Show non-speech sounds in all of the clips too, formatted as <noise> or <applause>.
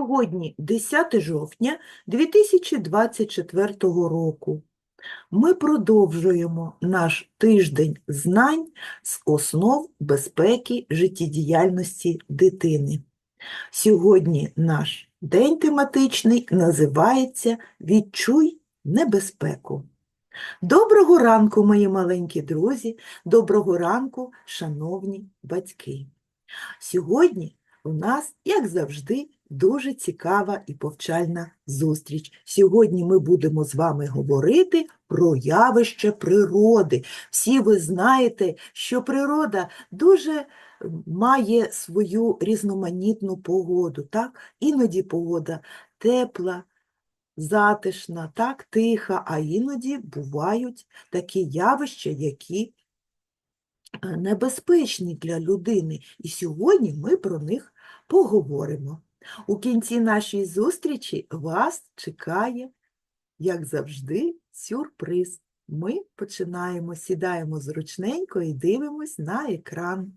Сьогодні 10 жовтня 2024 року. Ми продовжуємо наш тиждень знань з основ безпеки життєдіяльності дитини. Сьогодні наш день тематичний називається Відчуй небезпеку. Доброго ранку, мої маленькі друзі, доброго ранку, шановні батьки. Сьогодні у нас, як завжди, дуже цікава і повчальна зустріч. Сьогодні ми будемо з вами говорити про явище природи. Всі ви знаєте, що природа дуже має свою різноманітну погоду. Так? Іноді погода тепла, затишна, так, тиха, а іноді бувають такі явища, які е, небезпечні для людини. І сьогодні ми про них поговоримо. У кінці нашої зустрічі вас чекає, як завжди, сюрприз. Ми починаємо, сідаємо зручненько і дивимось на екран.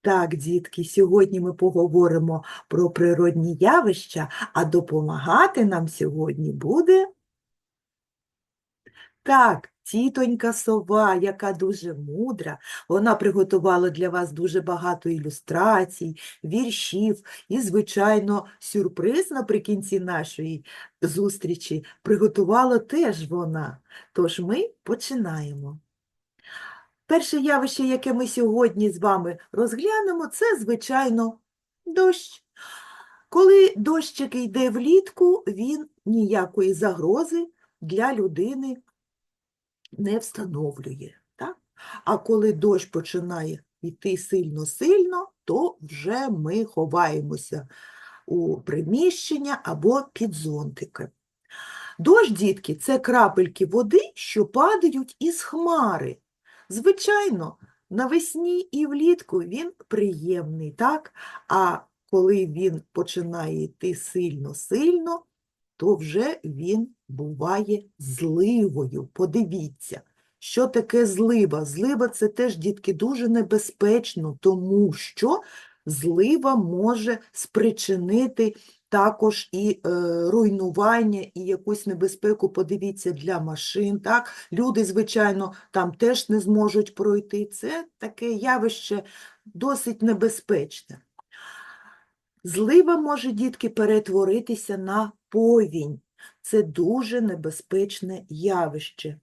Так, дітки, сьогодні ми поговоримо про природні явища, а допомагати нам сьогодні буде так, тітонька сова, яка дуже мудра, вона приготувала для вас дуже багато ілюстрацій, віршів і, звичайно, сюрприз наприкінці нашої зустрічі приготувала теж вона. Тож ми починаємо. Перше явище, яке ми сьогодні з вами розглянемо, це, звичайно, дощ. Коли дощик йде влітку, він ніякої загрози для людини не встановлює. Так? А коли дощ починає йти сильно-сильно, то вже ми ховаємося у приміщення або під зонтики. Дощ, дітки, це крапельки води, що падають із хмари. Звичайно, навесні і влітку він приємний, так? А коли він починає йти сильно-сильно, то вже він буває зливою. Подивіться, що таке злива? Злива це теж, дітки, дуже небезпечно, тому що злива може спричинити також і е, руйнування, і якусь небезпеку, подивіться, для машин. Так? Люди, звичайно, там теж не зможуть пройти. Це таке явище досить небезпечне. Злива може, дітки, перетворитися на повінь. Це дуже небезпечне явище.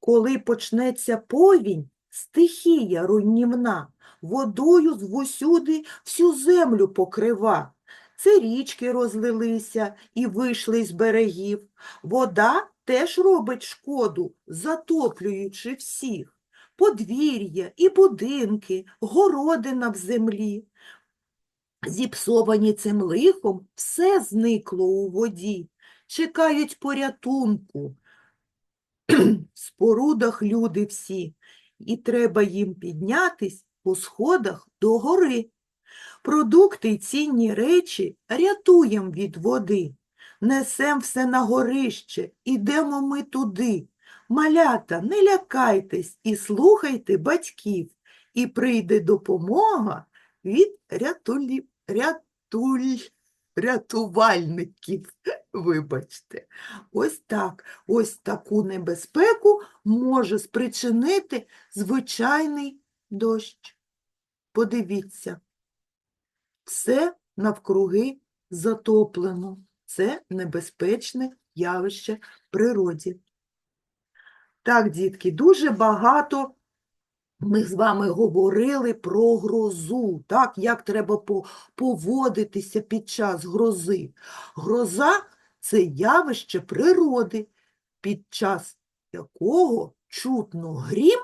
Коли почнеться повінь, стихія руйнівна, водою звусюди всю землю покрива. Це річки розлилися і вийшли з берегів. Вода теж робить шкоду, затоплюючи всіх. Подвір'я і будинки, городина в землі. Зіпсовані цим лихом, все зникло у воді, чекають порятунку. Спорудах люди всі, і треба їм піднятись по сходах до гори. Продукти й цінні речі рятуєм від води. Несем все на горище, ідемо ми туди. Малята, не лякайтесь і слухайте батьків, і прийде допомога від рятулі... рятуль... рятувальників. Вибачте, ось так, ось таку небезпеку може спричинити звичайний дощ. Подивіться, все навкруги затоплено. Це небезпечне явище в природі. Так, дітки, дуже багато ми з вами говорили про грозу, так, як треба поводитися під час грози. Гроза це явище природи, під час якого чутно грім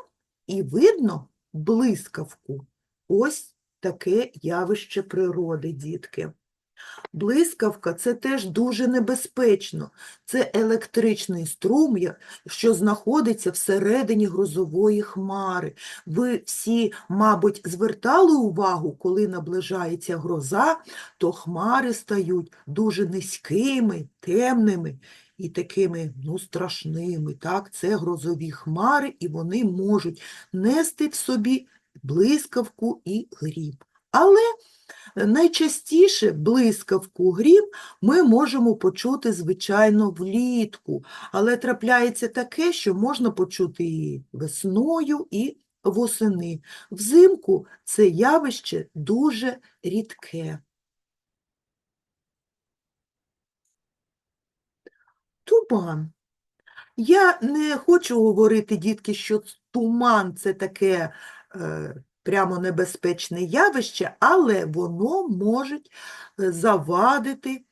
і видно блискавку. Ось таке явище природи, дітки. Блискавка це теж дуже небезпечно. Це електричний струм, що знаходиться всередині грозової хмари. Ви всі, мабуть, звертали увагу, коли наближається гроза, то хмари стають дуже низькими, темними і такими ну, страшними. Так? Це грозові хмари, і вони можуть нести в собі блискавку і гріб. Але найчастіше блискавку грім ми можемо почути, звичайно, влітку. Але трапляється таке, що можна почути і весною, і восени. Взимку це явище дуже рідке. Туман. Я не хочу говорити, дітки, що туман це таке е, прямо небезпечне явище, але воно може е, завадити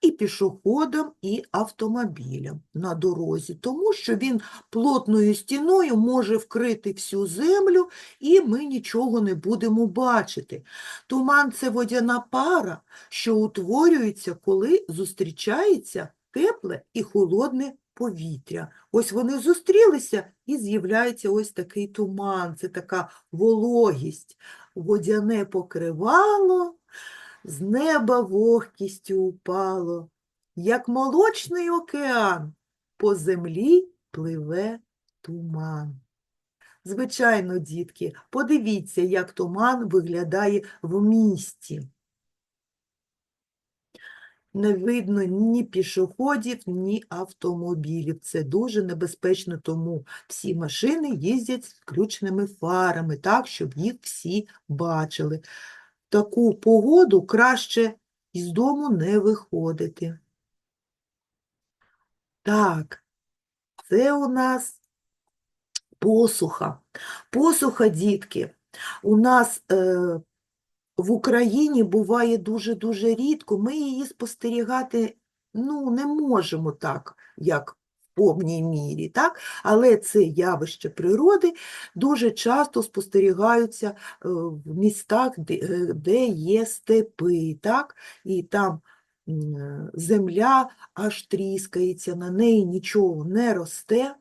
і пішоходам, і автомобілям на дорозі, тому що він плотною стіною може вкрити всю землю, і ми нічого не будемо бачити. Туман це водяна пара, що утворюється, коли зустрічається тепле і холодне повітря. Ось вони зустрілися і з'являється ось такий туман, це така вологість, водяне покривало, з неба вогкістю упало, як молочний океан, по землі пливе туман. Звичайно, дітки, подивіться, як туман виглядає в місті. Не видно ні пішоходів, ні автомобілів. Це дуже небезпечно, тому всі машини їздять з включеними фарами, так, щоб їх всі бачили. Таку погоду краще із дому не виходити. Так, це у нас посуха. Посуха, дітки, у нас е, в Україні буває дуже-дуже рідко. Ми її спостерігати ну, не можемо так, як в повній мірі, так? але це явище природи дуже часто спостерігаються е, в містах, де, е, є степи, так? і там земля аж тріскається, на неї нічого не росте,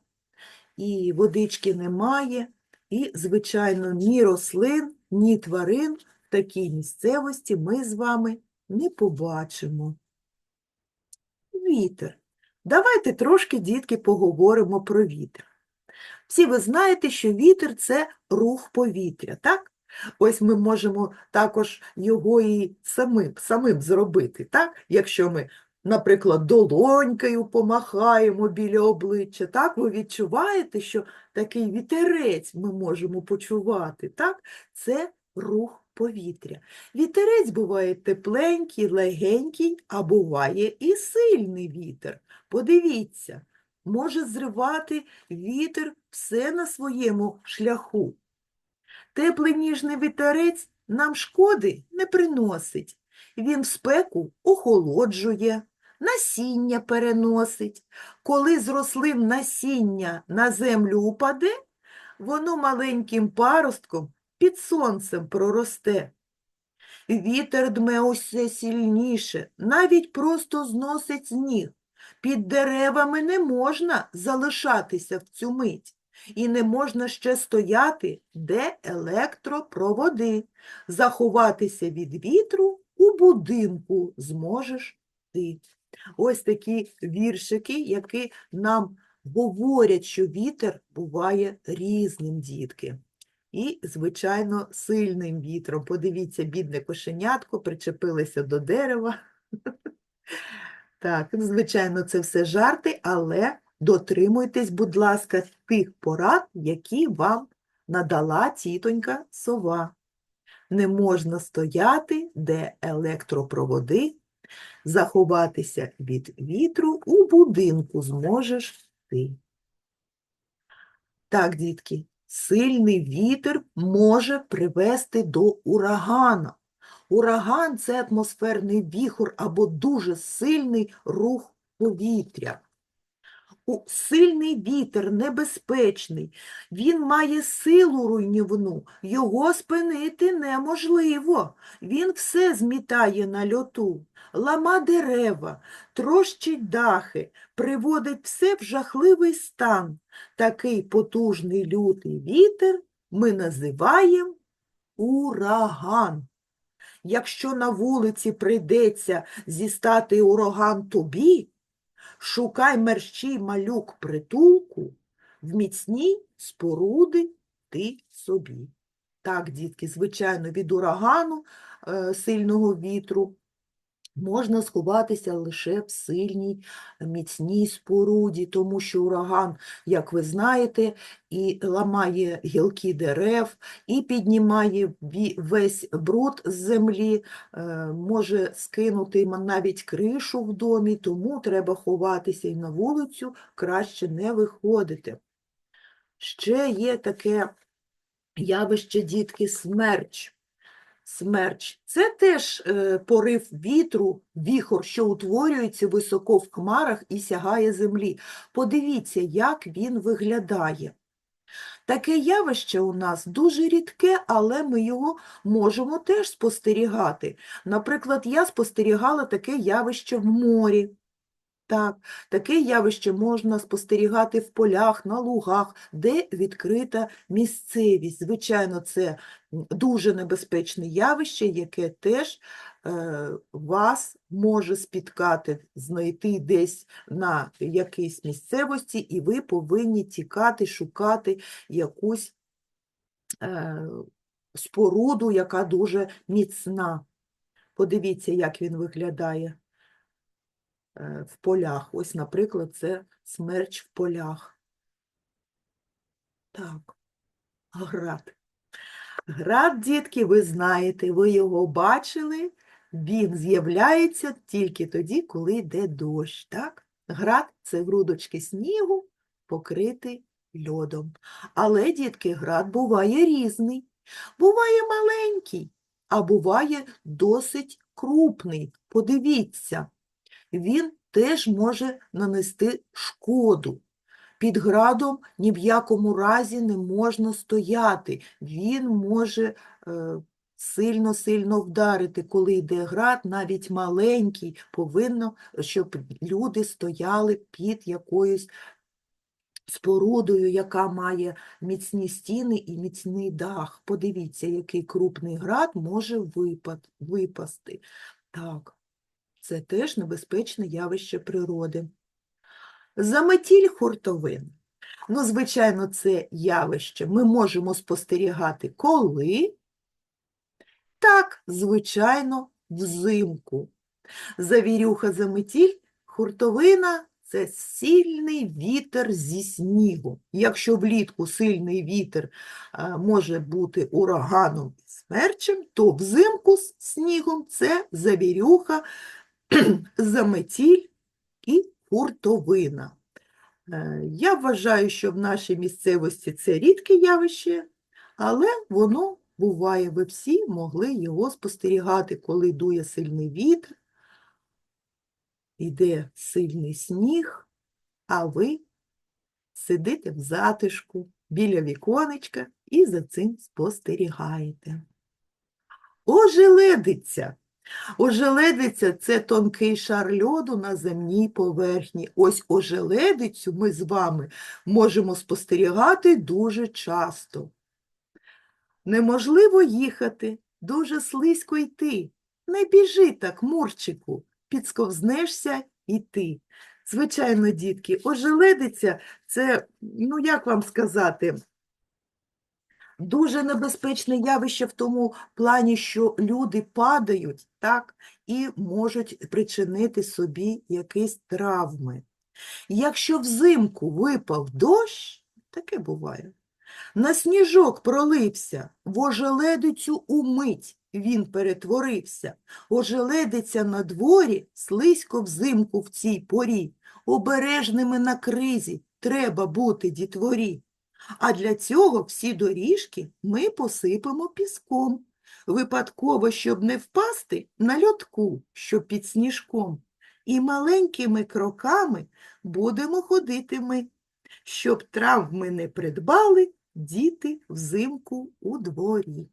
і водички немає, і, звичайно, ні рослин, ні тварин такій місцевості ми з вами не побачимо. Вітер. Давайте трошки, дітки, поговоримо про вітер. Всі ви знаєте, що вітер – це рух повітря, так? Ось ми можемо також його і самим, самим зробити, так? Якщо ми, наприклад, долонькою помахаємо біля обличчя, так? Ви відчуваєте, що такий вітерець ми можемо почувати, так? Це рух повітря. Вітерець буває тепленький, легенький, а буває і сильний вітер. Подивіться, може зривати вітер все на своєму шляху. Теплий ніжний вітерець нам шкоди не приносить. Він в спеку охолоджує, насіння переносить. Коли з рослин насіння на землю упаде, воно маленьким паростком під сонцем проросте. Вітер дме усе сильніше, навіть просто зносить сніг. Під деревами не можна залишатися в цю мить. І не можна ще стояти, де електропроводи. Заховатися від вітру у будинку зможеш ти. Ось такі віршики, які нам говорять, що вітер буває різним, дітки. І, звичайно, сильним вітром. Подивіться, бідне кошенятко причепилося до дерева. <laughs> Так, звичайно, це все жарти, але дотримуйтесь, будь ласка, тих порад, які вам надала тітонька сова. Не можна стояти, де електропроводи, заховатися від вітру у будинку зможеш ти. Так, дітки, сильний вітер може привести до урагана. Ураган – це атмосферний віхор або дуже сильний рух повітря. Сильний вітер, небезпечний, він має силу руйнівну, його спинити неможливо. Він все змітає на льоту, лама дерева, трощить дахи, приводить все в жахливий стан. Такий потужний лютий вітер ми називаємо ураган. Якщо на вулиці прийдеться зістати ураган тобі, шукай мерщій малюк притулку, в міцній споруди ти собі. Так, дітки, звичайно, від урагану, е, сильного вітру можна сховатися лише в сильній, міцній споруді, тому що ураган, як ви знаєте, і ламає гілки дерев, і піднімає весь бруд з землі, е, може скинути навіть кришу в домі, тому треба ховатися і на вулицю краще не виходити. Ще є таке явище, дітки, смерч. Смерч – це теж е, порив вітру, віхор, що утворюється високо в хмарах і сягає землі. Подивіться, як він виглядає. Таке явище у нас дуже рідке, але ми його можемо теж спостерігати. Наприклад, я спостерігала таке явище в морі. Так, таке явище можна спостерігати в полях, на лугах, де відкрита місцевість. Звичайно, це дуже небезпечне явище, яке теж е, вас може спіткати, знайти десь на якійсь місцевості, і ви повинні тікати, шукати якусь е, споруду, яка дуже міцна. Подивіться, як він виглядає в полях. Ось, наприклад, це смерч в полях. Так, град. Град, дітки, ви знаєте, ви його бачили, він з'являється тільки тоді, коли йде дощ. Так? Град – це грудочки снігу, покритий льодом. Але, дітки, град буває різний. Буває маленький, а буває досить крупний. Подивіться, він теж може нанести шкоду. Під градом ні в якому разі не можна стояти. Він може е, сильно-сильно вдарити. Коли йде град, навіть маленький, повинно, щоб люди стояли під якоюсь спорудою, яка має міцні стіни і міцний дах. Подивіться, який крупний град може випад, випасти. Так, це теж небезпечне явище природи. Заметіль хуртовин. Ну, звичайно, це явище ми можемо спостерігати коли? Так, звичайно, взимку. Завірюха заметіль, хуртовина – це сильний вітер зі снігу. Якщо влітку сильний вітер може бути ураганом і смерчем, то взимку з снігом це завірюха, <clears throat> заметіль і хуртовина. Е, Я вважаю, що в нашій місцевості це рідке явище, але воно буває. Ви всі могли його спостерігати, коли дує сильний вітер, йде сильний сніг, а ви сидите в затишку біля віконечка і за цим спостерігаєте. Ожеледиця. Ожеледиця – це тонкий шар льоду на земній поверхні. Ось ожеледицю ми з вами можемо спостерігати дуже часто. Неможливо їхати, дуже слизько йти. Не біжи так, Мурчику, підсковзнешся і ти. Звичайно, дітки, ожеледиця – це, ну як вам сказати, дуже небезпечне явище в тому плані, що люди падають, так, і можуть причинити собі якісь травми. Якщо взимку випав дощ, таке буває, на сніжок пролився, в ожеледицю умить він перетворився. Ожеледиця на дворі, слизько взимку в цій порі, обережними на кризі треба бути дітворі. А для цього всі доріжки ми посипемо піском. Випадково, щоб не впасти на льотку, що під сніжком. І маленькими кроками будемо ходити ми, щоб травми не придбали діти взимку у дворі.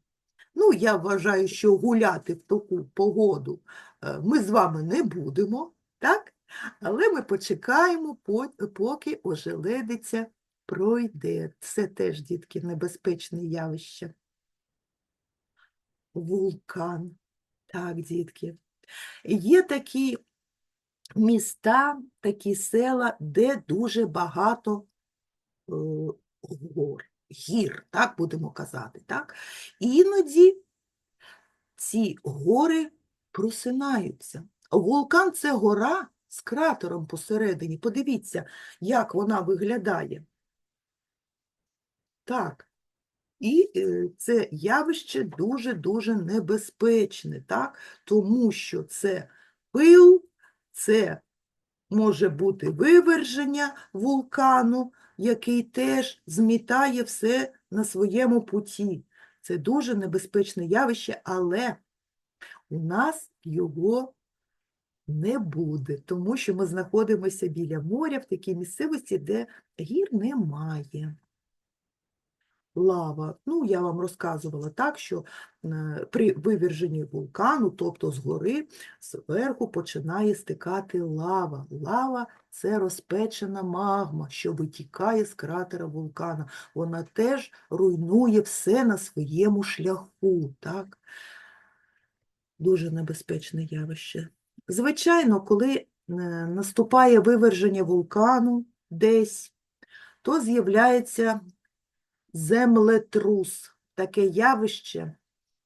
Ну, я вважаю, що гуляти в таку погоду е, ми з вами не будемо, так? Але ми почекаємо, поки ожеледиця пройде. Це теж, дітки, небезпечне явище. Вулкан. Так, дітки. Є такі міста, такі села, де дуже багато е, гор. гір, так будемо казати. Так? Іноді ці гори просинаються. Вулкан це гора з кратером посередині. Подивіться, як вона виглядає. Так. І е, це явище дуже-дуже небезпечне, так? тому що це пил, це може бути виверження вулкану, який теж змітає все на своєму путі. Це дуже небезпечне явище, але у нас його не буде, тому що ми знаходимося біля моря в такій місцевості, де гір немає. Лава. Ну, я вам розказувала так, що е, при виверженні вулкану, тобто згори, зверху починає стикати лава. Лава – це розпечена магма, що витікає з кратера вулкана. Вона теж руйнує все на своєму шляху. Так? Дуже небезпечне явище. Звичайно, коли е, наступає виверження вулкану десь, то з'являється землетрус, таке явище,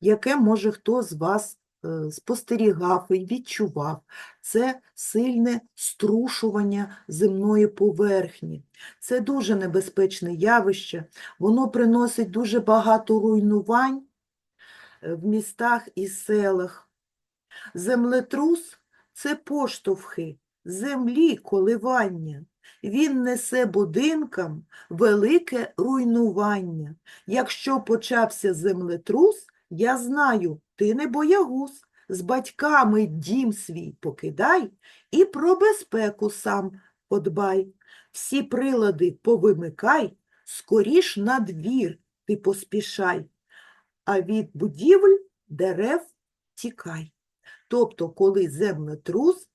яке, може, хто з вас е, спостерігав і відчував. Це сильне струшування земної поверхні. Це дуже небезпечне явище, воно приносить дуже багато руйнувань е, в містах і селах. Землетрус – це поштовхи землі коливання. Він несе будинкам велике руйнування. Якщо почався землетрус, я знаю, ти не боягуз, з батьками дім свій покидай і про безпеку сам подбай. Всі прилади повимикай, скоріш на двір ти поспішай, а від будівель дерев тікай. Тобто, коли землетрус,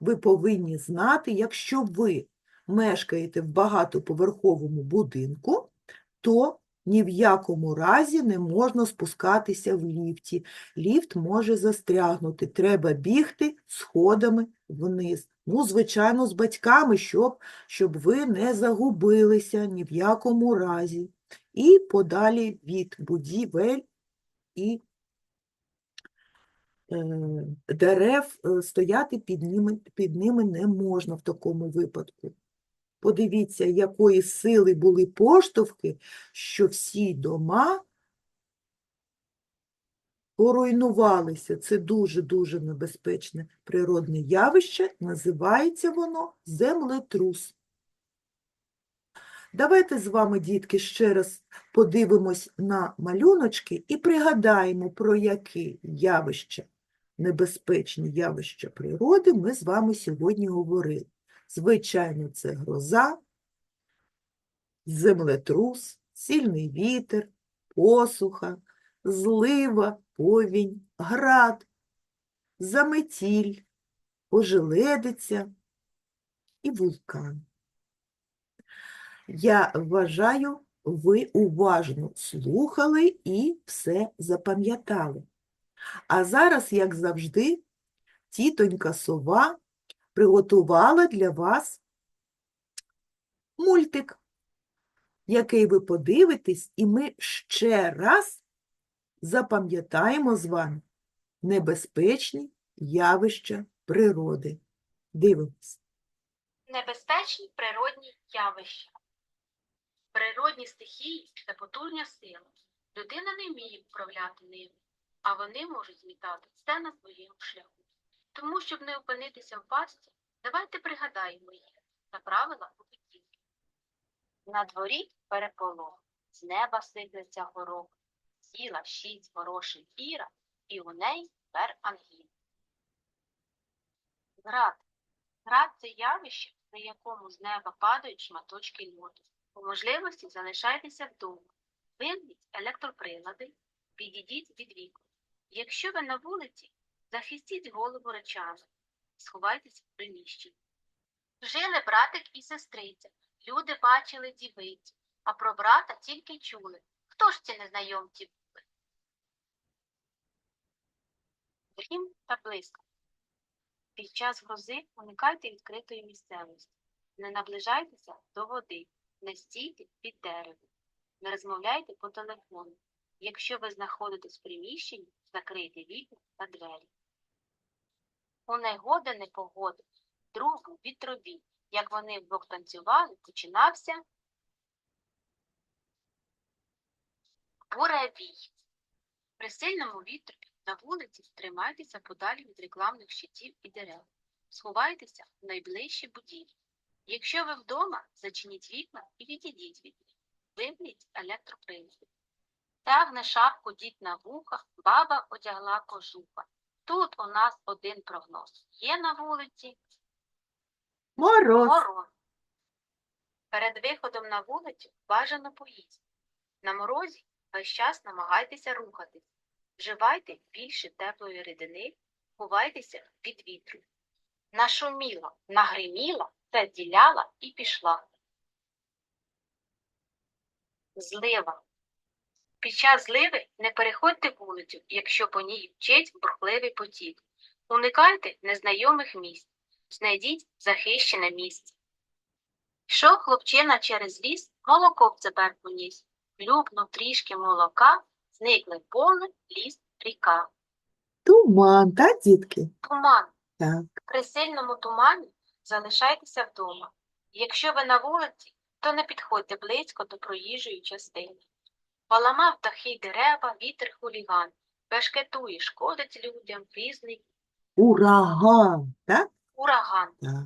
ви повинні знати, якщо ви мешкаєте в багатоповерховому будинку, то ні в якому разі не можна спускатися в ліфті. Ліфт може застрягнути, треба бігти сходами вниз. Ну, звичайно, з батьками, щоб, щоб ви не загубилися ні в якому разі. І подалі від будівель і е, дерев е, стояти під ними, під ними не можна в такому випадку. Подивіться, якої сили були поштовхи, що всі дома поруйнувалися. Це дуже-дуже небезпечне природне явище, називається воно землетрус. Давайте з вами, дітки, ще раз подивимось на малюночки і пригадаємо, про які явища, небезпечні явища природи ми з вами сьогодні говорили. Звичайно, це гроза, землетрус, сильний вітер, посуха, злива, повінь, град, заметіль, ожеледиця і вулкан. Я вважаю, ви уважно слухали і все запам'ятали. А зараз, як завжди, тітонька сова приготувала для вас мультик, який ви подивитесь, і ми ще раз запам'ятаємо з вами небезпечні явища природи. Дивимось. Небезпечні природні явища. Природні стихії це потужня сила. Людина не вміє управляти ними, а вони можуть змітати все на своєму шляху. Тому, щоб не опинитися в пастці, давайте пригадаємо їх та правила поведінки. На дворі переполох, з неба сиплеться горох, сіла шість горошин Іра, і у неї пер ангін. Град. Град це явище, при якому з неба падають шматочки льоду. По можливості залишайтеся вдома. Вимкніть електроприлади, підійдіть від вікон. Якщо ви на вулиці, захистіть голову речами, сховайтеся в приміщенні. Жили братик і сестриця, люди бачили дівиці, а про брата тільки чули. Хто ж ці незнайомці були? Грім та блискавка. Під час грози уникайте відкритої місцевості. Не наближайтеся до води, не стійте під деревом. Не розмовляйте по телефону. Якщо ви знаходитесь в приміщенні, закрийте вікна та двері. У негоди непогоди, другу вітрові, як вони вдвох танцювали, починався буревій. При сильному вітрі на вулиці тримайтеся подалі від рекламних щитів і дерев. Сховайтеся в найближчі будівлі. Якщо ви вдома, зачиніть вікна і відійдіть від них. Вимкніть електроприлад. Тягне шапку дід на вуха, баба одягла кожуха. Тут у нас один прогноз. Є на вулиці Мороз. мороз. Перед виходом на вулицю бажано поїсти. На морозі весь час намагайтеся рухатись. Вживайте більше теплої рідини, ховайтеся від вітру. Нашуміла, нагриміла, та діляла і пішла. Злива. Під час зливи не переходьте вулицю, якщо по ній вчить бурхливий потік. Уникайте незнайомих місць. Знайдіть захищене місце. Йшов хлопчина через ліс, молоко в цебер поніс. Любнув трішки молока, зникли поле, ліс, ріка. Туман, так, дітки? Туман. Так. При сильному тумані залишайтеся вдома. Якщо ви на вулиці, то не підходьте близько до проїжджої частини. Поламав дахи дерева, вітер хуліган, бешкетує, шкодить людям різний Ураган, так? ураган. Так.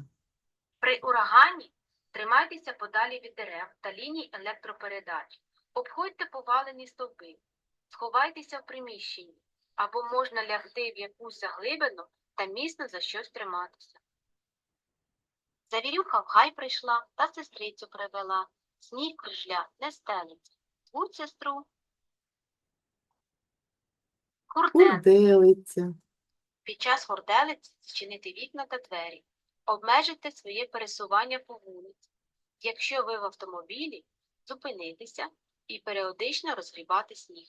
При урагані тримайтеся подалі від дерев та ліній електропередач. Обходьте повалені стовпи, сховайтеся в приміщенні, або можна лягти в якусь заглибину та міцно за щось триматися. Завірюха в гай прийшла та сестрицю привела. Сніг крижля не стелиться. Сестру. Курден. Курделиця. Під час горделиці зчинити вікна та двері. Обмежити своє пересування по вулиці. Якщо ви в автомобілі, зупинитися і періодично розгрібати сніг.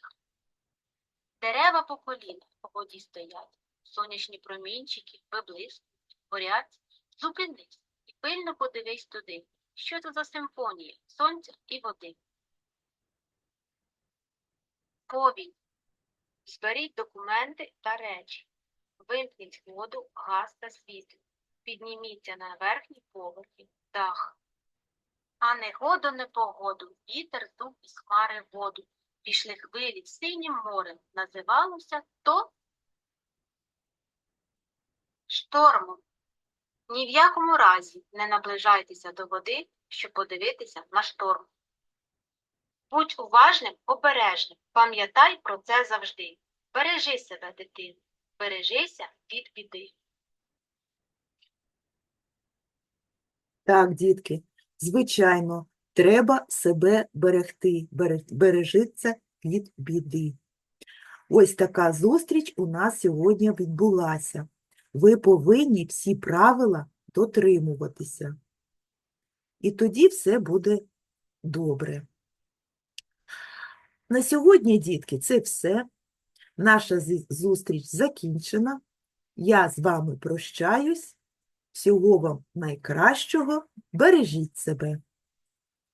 Дерева по коліна по воді стоять, сонячні промінчики виблискують, горять. Зупинись і пильно подивись туди, що це за симфонія сонця і води. Повінь. Зберіть документи та речі. Вимкніть воду, газ та світло. Підніміться на верхні поверхи, дах. А негоду непогоду, вітер здув із хмари воду. Пішли хвилі синім морем. Називалося то штормом. Ні в якому разі не наближайтеся до води, щоб подивитися на шторм. Будь уважним, обережним, пам'ятай про це завжди. Бережи себе, дитину, бережися від біди. Так, дітки, звичайно, треба себе берегти, бережиться від біди. Ось така зустріч у нас сьогодні відбулася. Ви повинні всі правила дотримуватися. І тоді все буде добре. На сьогодні, дітки, це все. Наша зустріч закінчена. Я з вами прощаюсь. Всього вам найкращого. Бережіть себе.